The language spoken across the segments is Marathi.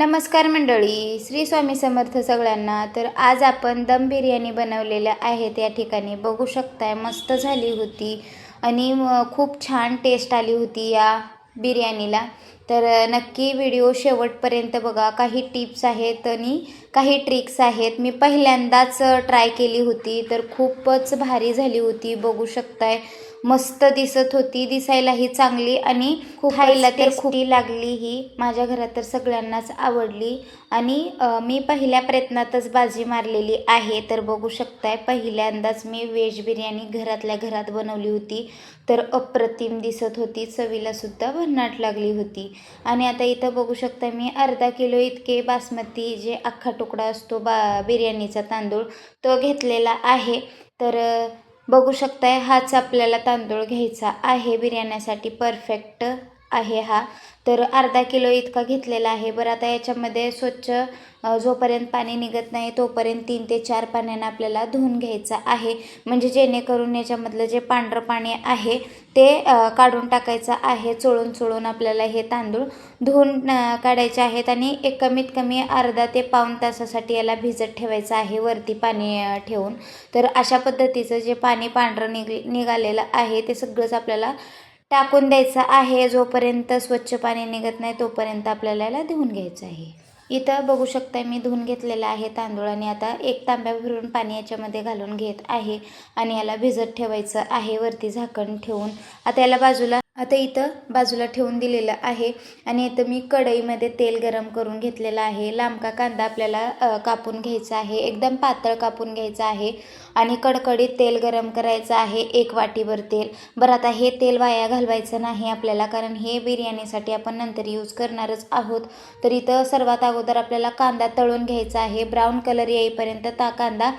नमस्कार मंडळी श्री स्वामी समर्थ सगळ्यांना. तर आज आपण दम बिर्याणी बनवलेल्या आहेत या ठिकाणी बघू शकताय मस्त झाली होती आणि खूप छान टेस्ट आली होती या बिर्याणीला. तर नक्की व्हिडिओ शेवटपर्यंत बघा. काही टिप्स आहेत आणि काही ट्रिक्स आहेत. मी पहिल्यांदाच ट्राय केली होती. तर खूपच भारी झाली होती. बघू शकताय. मस्त दिसत होती. दिसायलाही चांगली आणि खूप खायला तर खूप लागली ही. माझ्या घरात तर सगळ्यांनाच आवडली. आणि मी पहिल्या प्रयत्नातच बाजी मारलेली आहे. तर बघू शकताय पहिल्यांदाच मी व्हेज बिर्याणी घरातल्या घरात बनवली होती. तर अप्रतिम दिसत होती. चवीला सुद्धा भन्नाट लागली होती. आणि आता इथं बघू शकता मी अर्धा किलो इतके बासमती जे अख्खा तुकडा असतो बा बिर्याणीचा तांदूळ तो घेतलेला आहे. तर बघू शकताय हाच आपल्याला तांदूळ घ्यायचा आहे. बिर्याण्यासाठी परफेक्ट आहे हा. तर अर्धा किलो इतका घेतलेला आहे. बरं आता याच्यामध्ये स्वच्छ जोपर्यंत पाणी निघत नाही तोपर्यंत तीन ते चार पाण्यानं आपल्याला धुवून घ्यायचं आहे. म्हणजे जेणेकरून याच्यामधलं जे पांढरं पाणी आहे ते काढून टाकायचं आहे. चोळून चोळून आपल्याला हे तांदूळ धुवून काढायचे आहेत आणि एक कमीत कमी अर्धा ते पाऊण तासासाठी याला भिजत ठेवायचं आहे वरती पाणी ठेवून. तर अशा पद्धतीचं जे पाणी पांढरं निघ निघालेलं आहे ते सगळंच आपल्याला टाकून द्यायचं आहे. जोपर्यंत स्वच्छ पाणी निघत नाही तोपर्यंत आपल्याला याला धुवून घ्यायचं आहे. इथं बघू शकता मी धुवून घेतलेला आहे तांदूळ आणि आता एक तांब्या भरून पाणी याच्यामध्ये घालून घेत आहे. आणि याला भिजत ठेवायचं आहे. वरती झाकण ठेवून. आता याला बाजूला आता इथं बाजूला ठेवून दिलेलं आहे आणि इथं मी कढईमध्ये तेल गरम करून घेतलेलं आहे. लांबका कांदा आपल्याला कापून घ्यायचा आहे. एकदम पातळ कापून घ्यायचा आहे आणि कडकडीत तेल गरम करायचं आहे एक वाटीभर तेल. बरं आता हे तेल वाया घालवायचं नाही आपल्याला कारण हे बिर्याणीसाठी आपण नंतर यूज करणारच आहोत. तर इथं सर्वात अगोदर आपल्याला कांदा तळून घ्यायचा आहे. ब्राऊन कलर येईपर्यंत ता कांदा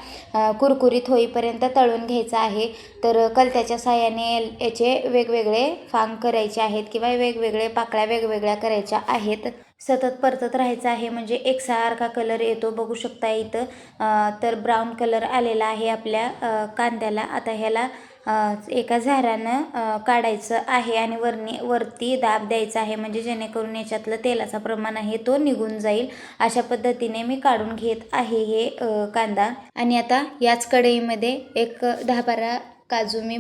कुरकुरीत होईपर्यंत तळून घ्यायचा आहे. तर कलत्याच्या साह्याने याचे वेगवेगळे फांग करायचे आहेत किंवा वेगवेगळे पाकळ्या वेगवेगळ्या करायच्या आहेत. सतत परतत राहायचं आहे. म्हणजे एकसारखा कलर येतो. बघू शकता इथं तर ब्राऊन कलर आलेला आहे आपल्या कांद्याला. आता ह्याला एका झाऱ्यानं काढायचं आहे आणि वरने वरती दाब द्यायचा आहे. म्हणजे जेणेकरून याच्यातलं तेलाचा प्रमाण आहे तो निघून जाईल. अशा पद्धतीने मी काढून घेत आहे हे कांदा. आणि आता याच कढईमध्ये एक दहा बारा काजू मी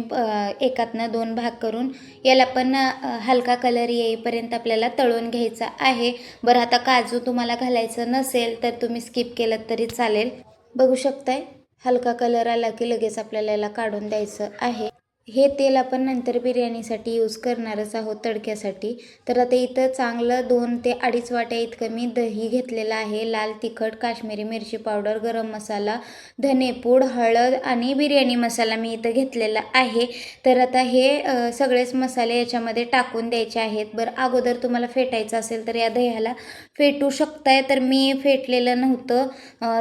एकातनं दोन भाग करून याला पण हलका कलर येईपर्यंत आपल्याला तळून घ्यायचा आहे. बरं आता काजू तुम्हाला घालायचं नसेल तर तुम्ही स्किप केलं तरी चालेल. बघू शकताय हलका कलर आला की लगेच आपल्याला याला काढून द्यायचं आहे. हे तेल आपण नंतर बिर्याणीसाठी यूज करणारच आहोत तडक्यासाठी. तर आता इथं चांगलं दोन ते अडीच वाट्या इतकं मी दही घेतलेलं आहे. लाल तिखट काश्मीरी मिरची पावडर गरम मसाला धनेपूड हळद आणि बिर्याणी मसाला मी इथं घेतलेला आहे. तर आता हे सगळेच मसाले याच्यामध्ये टाकून द्यायचे आहेत. बरं अगोदर तुम्हाला फेटायचं असेल तर या दह्याला फेटू शकताय तर मी फेटलेलं नव्हतं.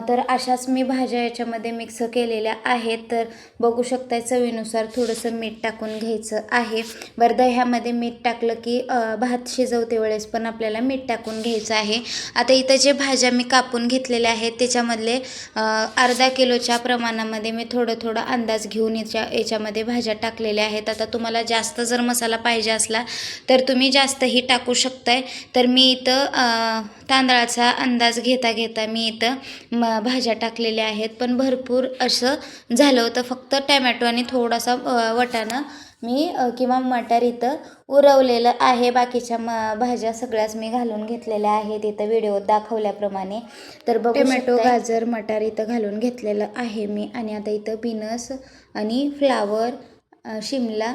तर अशाच मी भाज्या याच्यामध्ये मिक्स केलेल्या आहेत. तर बघू शकताय चवीनुसार थोडंसं मीठ टाकून घ्यायचं आहे. बरं दह्यामध्ये मीठ टाकलं की भात शिजवते वेळेस पण आपल्याला मीठ टाकून घ्यायचं आहे. आता इथं जे भाज्या मी कापून घेतलेल्या आहेत त्याच्यामधले अर्धा किलोच्या प्रमाणामध्ये मी थोडं थोडं अंदाज घेऊन याच्या याच्यामध्ये भाज्या टाकलेल्या आहेत. आता तुम्हाला जास्त जर मसाला पाहिजे असला तर तुम्ही जास्तही टाकू शकताय. तर मी इथं तांदळाचा अंदाज घेता घेता मी इथं म भाज्या टाकलेल्या आहेत. पण भरपूर असं झालं होतं. फक्त टॅमॅटो आणि थोडासा वटाणा मी किंवा मटार इथं उरवलेलं आहे. बाकीच्या म भाज्या सगळ्याच मी घालून घेतलेल्या आहेत. इथं व्हिडिओत दाखवल्याप्रमाणे. तर बघू टोमॅटो गाजर मटार इथं घालून घेतलेलं आहे मी. आणि आता इथं बिनस आणि फ्लावर शिमला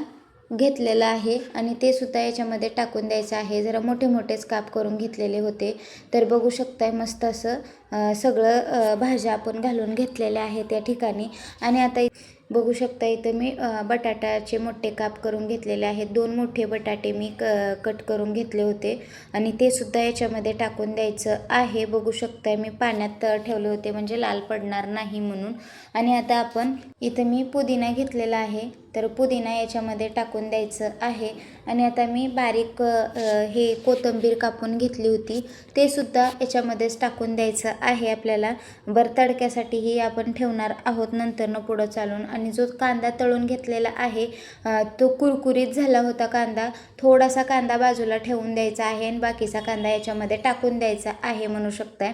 घेतलेलं आहे. आणि ते सुद्धा याच्यामध्ये टाकून द्यायचं आहे. जरा मोठे मोठेच काप करून घेतलेले होते. तर बघू शकताय मस्त असं सगळं भाज्या आपण घालून घेतलेल्या आहेत या ठिकाणी. आणि आता बघू शकता इथं मी बटाट्याचे मोठे काप करून घेतलेले आहेत. दोन मोठे बटाटे मी क कट करून घेतले होते आणि ते सुद्धा याच्यामध्ये टाकून द्यायचं आहे. बघू शकताय मी पाण्यात ठेवले होते म्हणजे लाल पडणार नाही म्हणून. आणि आता आपण इथं मी पुदिना घेतलेला आहे. तर पुदिना याच्यामध्ये टाकून द्यायचं आहे. आणि आता मी बारीक हे कोथिंबीर कापून घेतली होती. ते सुद्धा याच्यामध्येच टाकून द्यायचं आहे आपल्याला. बरं तडक्यासाठीही आपण ठेवणार आहोत. नंतरनं पुढं चालून. आणि जो कांदा तळून घेतलेला आहे तो कुरकुरीत झाला होता कांदा. थोडासा कांदा बाजूला ठेवून द्यायचा आहे आणि बाकीचा कांदा याच्यामध्ये टाकून द्यायचा आहे म्हणू शकताय.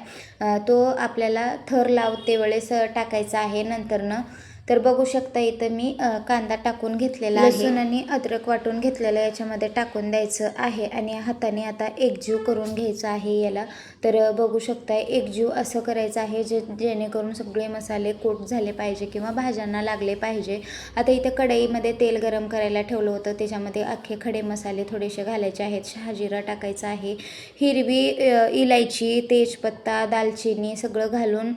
तो आपल्याला थर लावते वेळेस टाकायचा आहे. नंतरनं तर बघू शकता इथं मी कांदा टाकून घेतलेला आहे. लसूण आणि अद्रक वाटून घेतलेलं याच्यामध्ये टाकून द्यायचं आहे आणि हाताने आता एकजीव करून घ्यायचं आहे याला. तर बघू शकता एकजीव असं करायचं आहे जे जेणेकरून सगळे मसाले कोट झाले पाहिजे किंवा भाज्यांना लागले पाहिजे. आता इथं कढईमध्ये तेल गरम करायला ठेवलं होतं. त्याच्यामध्ये अख्खे खडे मसाले थोडेसे घालायचे आहेत. शहाजिरा टाकायचा आहे. हिरवी इलायची तेजपत्ता दालचिनी सगळं घालून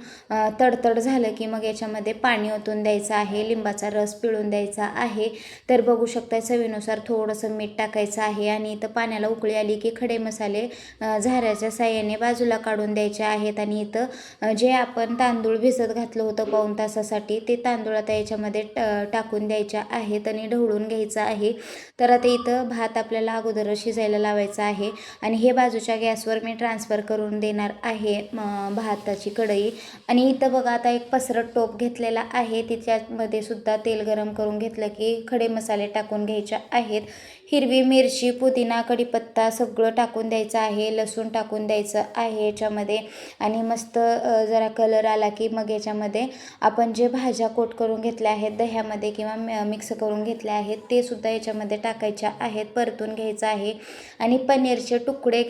तडतड झालं की मग याच्यामध्ये पाणी ओतून द्यायचं. आहे लिंबाचा रस पिळून द्यायचा आहे. तर बघू शकता चवीनुसार थोडंसं मीठ टाकायचं आहे आणि इथं पाण्याला उकळी आली की खडे मसाले झाऱ्याच्या साह्याने बाजूला काढून द्यायचे आहेत. आणि इथं जे आपण तांदूळ भिजत घातलं होतं पाऊण तासासाठी ते तांदूळ आता याच्यामध्ये ट- टाकून द्यायच्या आहेत आणि ढवळून घ्यायचं आहे. तर आता इथं भात आपल्याला अगोदर शिजायला लावायचा आहे आणि हे बाजूच्या गॅसवर मी ट्रान्सफर करून देणार आहे भाताची कढई. आणि इथं बघा आता एक पसरट टोप घेतलेला आहे तिच्यामध्ये सुद्धा तेल गरम करून घेतलं की खडे मसाले टाकून घ्यायचे आहेत. हिरवी मिरची पुदिना कढीपत्ता सगळं टाकून द्यायचं आहे. लसूण टाकून द्यायचं आहे याच्यामध्ये. आणि मस्त जरा कलर आला की मग याच्यामध्ये आपण जे भाज्या कोट करून घेतल्या आहेत दह्यामध्ये किंवा मिक्स करून घेतल्या आहेत ते सुद्धा याच्यामध्ये टाकायच्या आहेत परतून घ्यायचं आहे. आणि पनीरचे तुकडे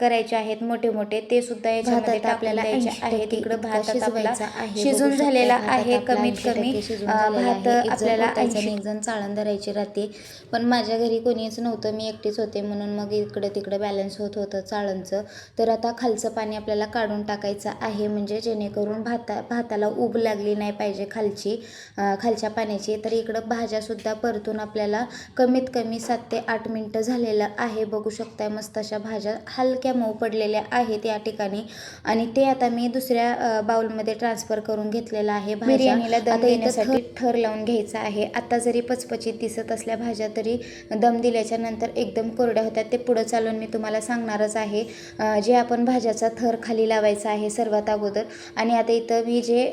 करायचे आहेत मोठे मोठे ते सुद्धा याच्यामध्ये आपल्याला आपल्याला द्यायचे 80% आहेत. इकडं इतका भातात आपला शिजवायचा आहे. शिजून बघू शकता झालेला आहे. आपला कमीत 80% कमी भात आपल्याला 80 एक जण चाळण धरायची राहते. पण माझ्या घरी कोणीच नव्हतं मी एकटीच होते. म्हणून मग इकडं तिकडं बॅलन्स होत होतं चाळणचं. तर आता खालचं पाणी आपल्याला काढून टाकायचं आहे. म्हणजे जेणेकरून भाता भाताला उब लागली नाही पाहिजे खालची खालच्या पाण्याची. तर इकडं भाज्यासुद्धा परतून आपल्याला कमीत कमी सात ते आठ मिनटं झालेलं आहे. बघू शकताय मस्त अशा भाज्या हलक्या मऊ पडलेल्या आहेत या ठिकाणी. आणि ते आता मी दुसऱ्या बाउलमध्ये ट्रान्सफर करून घेतलेलं आहे. बिर्याणीला दम देण्यासाठी थर लावून घ्यायचा आहे. आता जरी पचपचीत दिसत असल्या भाज्या तरी दम दिल्याच्या नंतर एकदम कोरड्या होत्या ते पुढं चालून मी तुम्हाला सांगणारच आहे. जे आपण भाज्याचा थर खाली लावायचा आहे सर्वात अगोदर. आणि आता इथं मी जे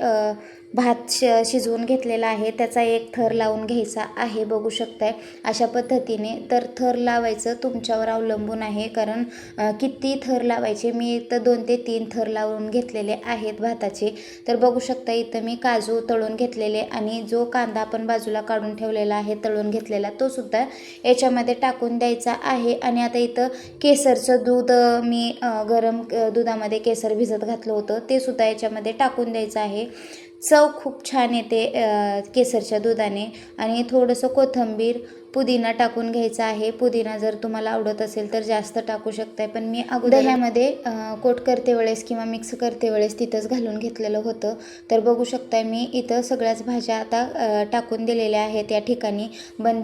भात श शिजवून घेतलेला आहे. त्याचा एक थर लावून घ्यायचा आहे. बघू शकताय. अशा पद्धतीने तर थर लावायचं तुमच्यावर अवलंबून आहे. कारण किती थर लावायचे? मी इथं दोन ते तीन थर लावून घेतलेले आहेत भाताचे. तर बघू शकता इथं मी काजू तळून घेतलेले आणि जो कांदा आपण बाजूला काढून ठेवलेला आहे तळून घेतलेला तो सुद्धा याच्यामध्ये टाकून द्यायचा आहे. आणि आता इथं केसरचं दूध मी गरम दुधामध्ये केसर भिजत घातलं होतं. ते सुद्धा याच्यामध्ये टाकून द्यायचं आहे. चव खूप छान येते केसरच्या दुधाने. आणि थोडंसं कोथिंबीर पुदिना टाकून घ्यायचा आहे. पुदिना जर तुम्हाला आवडत असेल तर जास्त टाकू शकताय. पण मी अगोदर दह्यामध्ये अ, कोट करते वेळेस किंवा मिक्स करते वेळेस तिथंच घालून घेतलेलं होतं. तर बघू शकताय मी इथं सगळ्याच भाज्या आता टाकून दिलेल्या आहेत या ठिकाणी.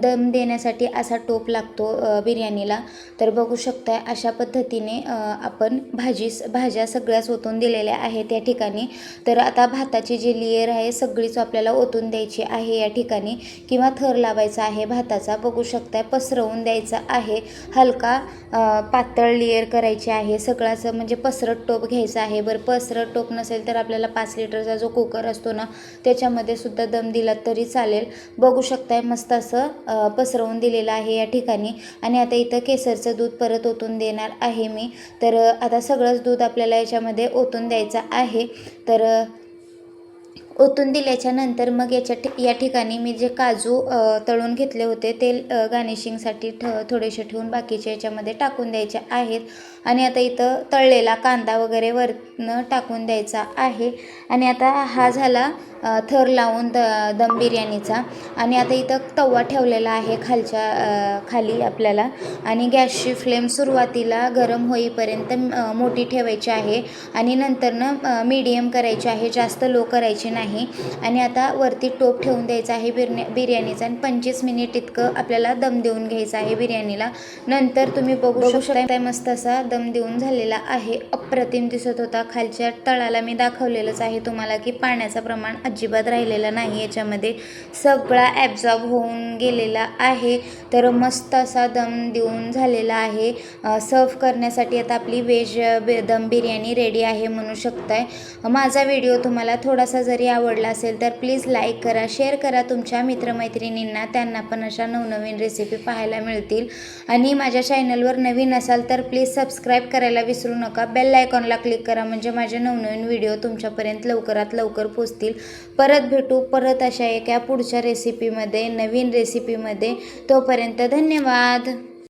दम देण्यासाठी असा टोप लागतो बिर्याणीला. तर बघू शकताय अशा पद्धतीने आपण भाजी भाज्या सगळ्याच ओतून दिलेल्या आहेत या ठिकाणी. तर आता भाताची जी लेयर आहे सगळीच आपल्याला ओतून द्यायची आहे या ठिकाणी. किंवा थर लावायचा आहे भाताचा. बघू शकताय पसरवून द्यायचा आहे. हलका पातळ लिअर करायची आहे. सगळाचं म्हणजे पसरट टोप घ्यायचा आहे. बरं पसरट टोप नसेल तर आपल्याला पाच लिटरचा जो कुकर असतो ना त्याच्यामध्ये सुद्धा दम दिला तरी चालेल. बघू शकताय मस्त असं पसरवून दिलेलं आहे या ठिकाणी. आणि आता इथं केसरचं दूध परत ओतून देणार आहे मी. तर आता सगळंच दूध आपल्याला याच्यामध्ये ओतून द्यायचं आहे. तर ओतून दिल्याच्या नंतर मग याच्या ठि या ठिकाणी मी जे काजू तळून घेतले होते ते गार्निशिंगसाठी ठ थोडेसे ठेवून बाकीचे याच्यामध्ये टाकून द्यायचे आहेत. आणि आता इथं तळलेला कांदा वगैरे वरनं टाकून द्यायचा आहे. आणि आता हा. झाला थर लावून द दम बिर्याणीचा. आणि आता इथं तवा ठेवलेला आहे खालच्या खाली आपल्याला. आणि गॅसची फ्लेम सुरुवातीला गरम होईपर्यंत मोठी ठेवायची आहे. आणि नंतरनं मीडियम करायची आहे. जास्त लो करायची नाही. आणि आता वरती टोप ठेवून द्यायचा आहे बिर्या बिर्याणीचा. आणि पंचवीस मिनिट इतकं आपल्याला दम देऊन घ्यायचं आहे बिर्याणीला. नंतर तुम्ही बघू शकताय मस्त असा दम देऊन झालेला आहे. अप्रतिम दिसत होता. खालच्या तळाला मी दाखवलेलंच आहे तुम्हाला की पाण्याचं प्रमाण अजिबात राहिलेला नाही. याच्यामध्ये सगळा ॲब्झॉर्ब होऊन गेलेला आहे. तर मस्त असा दम देऊन झालेला आहे. सर्व करण्यासाठी आता आपली वेज बे दम बिर्याणी रेडी आहे म्हणू शकताय. माझा व्हिडिओ तुम्हाला थोडासा जरी आवडला असेल तर प्लीज लाईक करा शेअर करा. तुमच्या मित्रमैत्रिणींना त्यांना पण अशा नवनवीन रेसिपी पाहायला मिळतील. आणि माझ्या चॅनलवर नवीन असाल तर प्लीज सबस्क्राईब करायला विसरू नका. बेल आयकॉनला क्लिक करा. म्हणजे माझे नवनवीन व्हिडिओ तुमच्यापर्यंत लवकरात लवकर पोचतील परत भेटू परत अशा एका पुढच्या रेसिपीमध्ये नवीन रेसिपीमध्ये तोपर्यंत धन्यवाद.